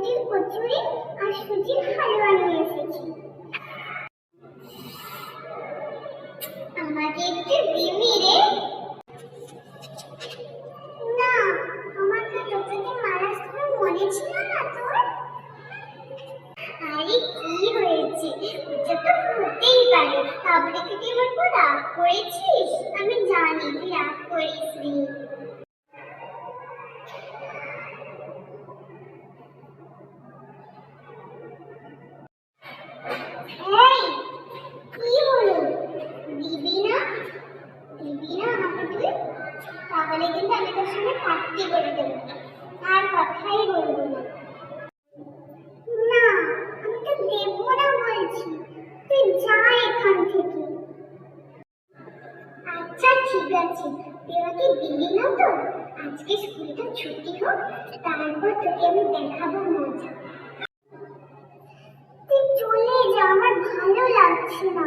সুজির কচুরি আর সুজির হালুয়া নিয়ে এসেছি। আমাকে একটু দিবি রে। না আমাকে তোকে মারার সময় মনে ছিল না তোর। আরে কি হয়েছে? ওটা তো হতেই পারে। তারপরে কি তুই আমার রাগ করেছিস? আমি জানি তুই রাগ করিস তাহলে কিন্তু আমি তোর সঙ্গে পার্টি করে দেবো আর কথাই বলব না। আচ্ছা ঠিক আছে। আজকে ছুটি হোক, তারপর তোকে আমি দেখাবো মজা। তুই চলে যা, আমার ভালো লাগছে না।